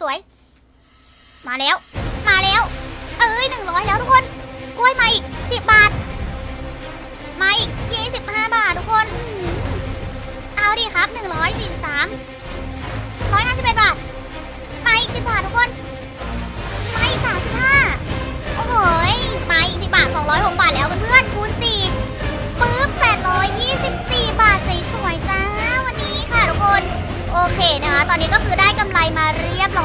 สวย มาแล้ว มาแล้ว เอ้ยหนึ่งร้อยแล้วทุกคน กล้วยมาอีกสิบบาท มาอีกยี่สิบห้าบาททุกคน เอาดิครับหนึ่งร้อยสี่สิบสามร้อยห้าสิบเอ็ดบาท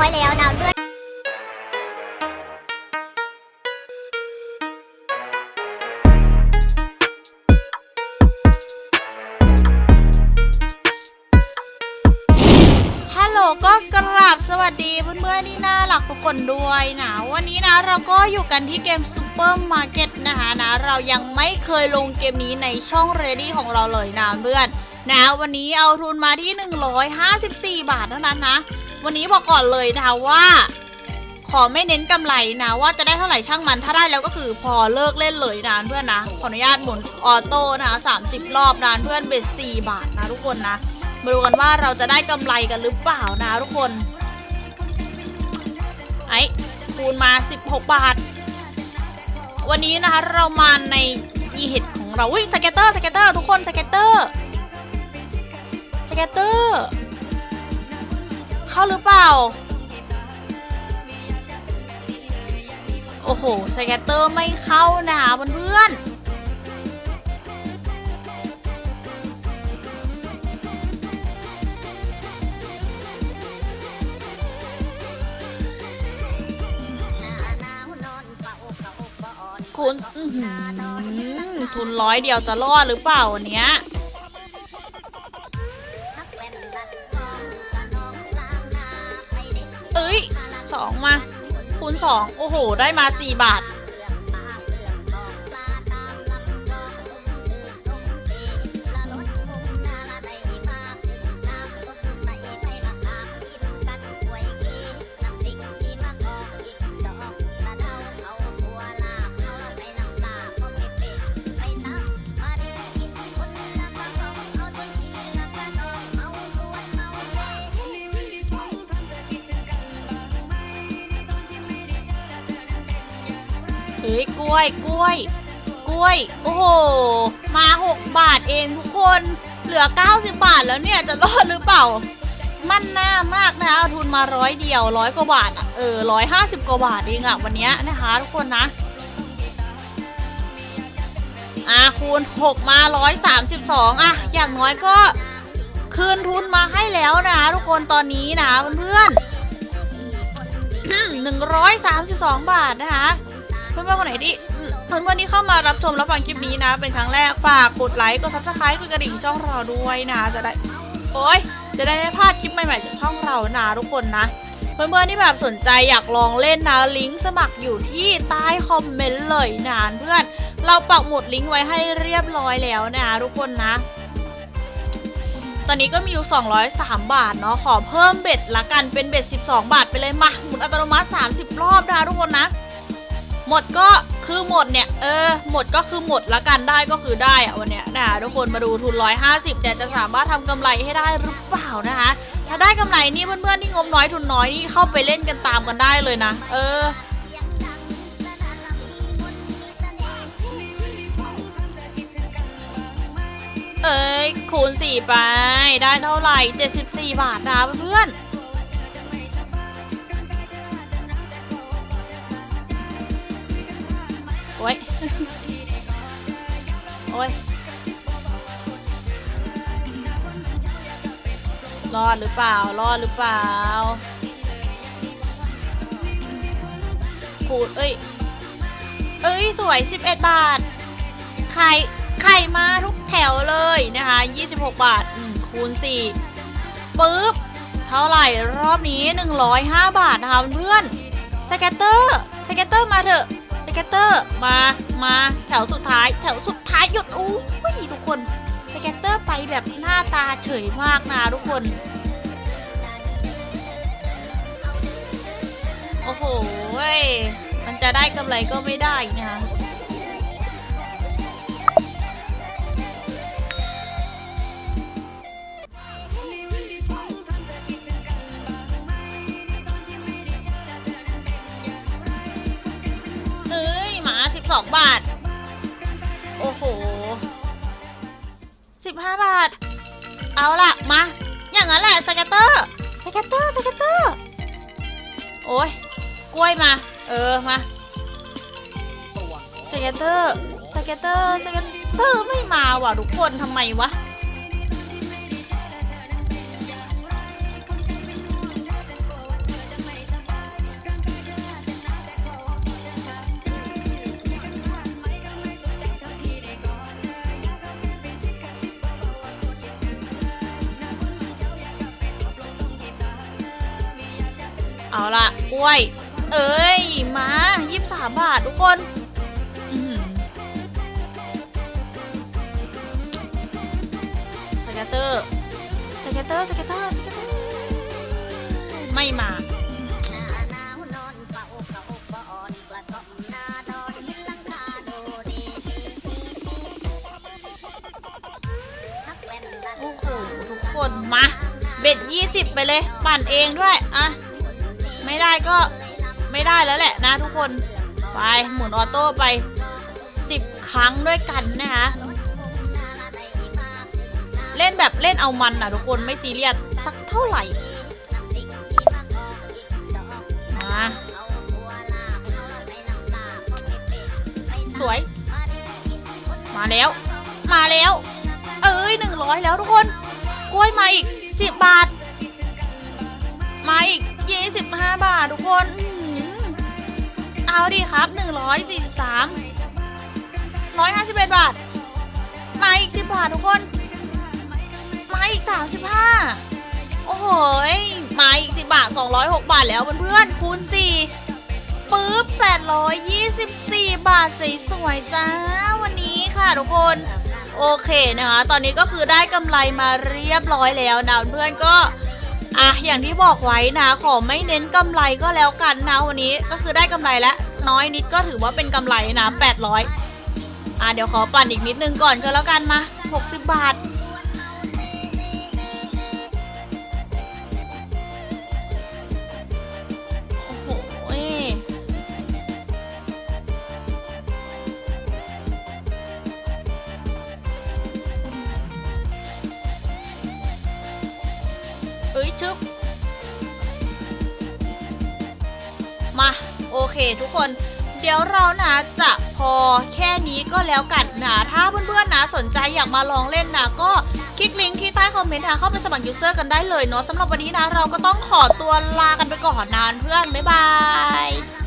อยแล้วนะเพื่อนฮัลโหลก็กราบสวัสดีเพื่อนๆที่น่ารักทุกคนด้วยนะ วันนี้นะเราก็อยู่กันที่เกมซูเปอร์มาร์เก็ตนะคะนะ เรายังไม่เคยลงเกมนี้ในช่องเรดี้ของเราเลยนะเพื่อนนะวันนี้เอาทุนมาที่ 154 บาทเท่านั้นนะ วันนี้บอกก่อนเลยนะคะว่า ขอไม่เน้นกำไรนะ ว่าจะได้เท่าไหร่ช่างมัน ถ้าได้แล้วก็คือพอเลิกเล่นเลยนะเพื่อนนะ ขออนุญาตหมุนออโต้นะคะ30รอบนะเพื่อนเบ็ด4บาทนะทุกคนนะ มาดูกันว่าเราจะได้กำไรกันหรือเปล่านะทุกคน ไอ้คูณมา 16 บาท วันนี้นะคะเรามาในอีเห็ดของเราอุ้ยสเก็ตเตอร์สเก็ตเตอร์ทุกคนสเก็ตเตอร์สเก็ตเตอร์ เข้าหรือเปล่า โอ้โหสเก็ตเตอร์ไม่เข้านะคะเพื่อนๆคุณทุนร้อยเดียวจะรอดหรือเปล่าวันเนี้ย สองมา คูณสองโอ้โห ได้มาสี่บาท เฮ้ยกล้วยกล้วย กล้วย โอ้โห มา 6 บาทเองทุกคน เหลือ 90 บาทแล้วเนี่ยจะรอดหรือเปล่า มั่นหน้ามากนะคะเอาทุนมาร้อยเดียวร้อยกว่าบาทอะเออร้อยห้าสิบกว่าบาทเองอะวันนี้นะคะทุกคนนะอะคูณ 6 มา 132อะอย่างน้อยก็คืนทุนมาให้แล้วนะคะทุกคนตอนนี้นะคะเพื่อนๆ132 บาทนะคะ เพื่อนๆคนไหนที่อืมเพื่อนๆที่เข้ามารับชมรับฟังคลิปนี้นะ เป็นครั้งแรกฝากกดไลค์กดซับสไครต์กดกระดิ่งช่องเราด้วยนะ จะได้โอ้ยจะได้ไม่พลาดคลิปใหม่ๆจากช่องเรานะทุกคนนะ เพื่อนๆที่แบบสนใจอยากลองเล่นนะลิงก์สมัครอยู่ที่ใต้คอมเมนต์เลยนะเพื่อน เราปักหมุดลิงก์ไว้ให้เรียบร้อยแล้วนะทุกคนนะตอนนี้ก็มีอยู่ 203 บาทเนาะ ขอเพิ่มเบ็ดละกันเป็นเบ็ด 12 บาทไปเลยมา หมุนอัตโนมัติ 30 รอบนะทุกคนนะ หมดก็คือหมดเนี่ย เออ หมดก็คือหมดละกันได้ก็คือได้อะวันเนี้ยนะทุกคนมาดูทุน 150เนี่ยจะสามารถทำกำไรให้ได้หรือเปล่านะคะ ถ้าได้กำไรนี่เพื่อนๆที่งบน้อยทุนน้อยนี่เข้าไปเล่นกันตามกันได้เลยนะ เออเอ้ยคูณ4ไปได้เท่าไหร่ 74 บาทนะเพื่อนๆ อ้ย โอ้ย รอดหรือเปล่า รอดหรือเปล่าคูณเอ้ย เอ้ย สวย 11 บาท ไข่ ไข่มาทุกแถวเลยนะคะ 26 บาท คูณ 4 ปึ๊บ เท่าไหร่รอบนี้ 105 บาทนะคะเพื่อนสเก็ตเตอร์สเก็ตเตอร์มาเถอะ ก็ตเตอร์ มามาแถวสุดท้าย แถวสุดท้ายหยุดอู้ยทุกคนสเกตเตอร์ไปแบบหน้าตาเฉยมากนะทุกคน โอ้โหมันจะได้กำไรก็ไม่ได้นะคะ องบาท โอ้โหสิบห้าบาท เอาล่ะ มา อย่างนั้นแหละสเก็ตเตอร์สเก็ตเตอร์สเก็ตเตอร์ โอ้ยกล้วยมา เออ มาสเก็ตเตอร์สเก็ตเตอร์สเก็ตเตอร์ไม่มาว่ะทุกคนทำไมวะ เอาละกล้วย เอ้ย มายี่สิบสามบาททุกคนอื้อหือสเกตเตอร์สเกตเตอร์สเกตเตอร์สเกตเตอร์ ไม่มาโอ้โหทุกคนมา เบ็ดยี่สิบไปเลย ปั่นเองด้วย อะ ไม่ได้ก็ไม่ได้แล้วแหละนะทุกคน ไปหมุนออโต้ไปสิบครั้งด้วยกันนะคะเล่นแบบเล่นเอามันอะทุกคนไม่ซีเรียสสักเท่าไหร่มาสวย มาแล้ว มาแล้ว เอ้ยหนึ่งร้อยแล้วทุกคน กล้วยมาอีกสิบบาท มาอีก ยี่สิบห้าบาททุกคนอื้อหือเอาดีครับหนึ่งร้อยสี่สิบสามร้อยห้าสิบเอ็ดบาท มาอีกสิบบาททุกคน มาอีกสามสิบห้าโอ้โหมาอีกสิบบาทสองร้อยหกบาทแล้วเพื่อนๆคูณสี่ปึ๊บแปดร้อยยี่สิบสี่บาทสวยๆจ้า วันนี้ค่ะทุกคนโอเคนะคะ ตอนนี้ก็คือได้กำไรมาเรียบร้อยแล้วนะเพื่อนก็ อะอย่างที่บอกไว้นะขอไม่เน้นกำไรก็แล้วกันนะวันนี้ก็คือได้กำไรแล้วน้อยนิดก็ถือว่าเป็นกำไรนะ800อะเดี๋ยวขอปั่นอีกนิดนึงก่อนก็แล้วกันมา 60 บาท ชึบมาโอเคทุกคน เดี๋ยวเรานะจะพอแค่นี้ก็แล้วกันนะถ้าเพื่อนๆนะสนใจอยากมาลองเล่นนะก็คลิกลิงก์ที่ใต้คอมเมนต์นะเข้าไปสมัครยูเซอร์กันได้เลยเนาะสำหรับวันนี้นะเราก็ต้องขอตัวลากันไปก่อนนานเพื่อนบ๊ายบาย